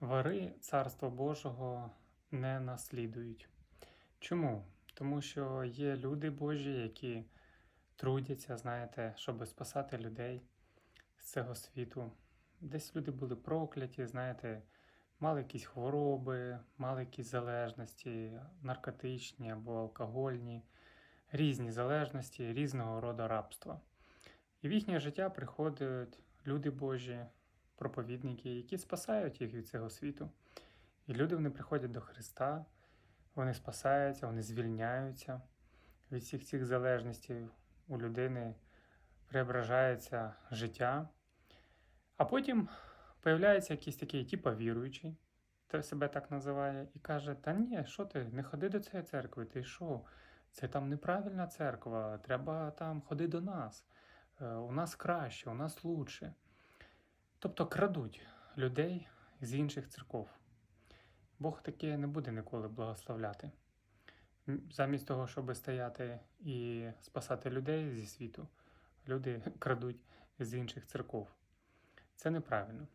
Вари Царства Божого не наслідують. Чому? Тому що є люди Божі, які трудяться, знаєте, щоб спасати людей з цього світу. Десь люди були прокляті, знаєте, мали якісь хвороби, мали якісь залежності, наркотичні або алкогольні, різні залежності, різного роду рабства. І в їхнє життя приходять люди Божі, проповідники, які спасають їх від цього світу. І люди вони приходять до Христа, вони спасаються, вони звільняються від всіх цих залежностей. У людини преображається життя. А потім появляється якийсь такий, типа віруючий, та себе так називає, і каже: Та ні, що ти, не ходи до цієї церкви, ти що? Це там неправильна церква, треба там ходи до нас. Е, У нас краще, у нас лучше. Тобто крадуть людей з інших церков. Бог таке не буде ніколи благословляти. Замість того, щоб стояти і спасати людей зі світу, люди крадуть з інших церков. Це неправильно.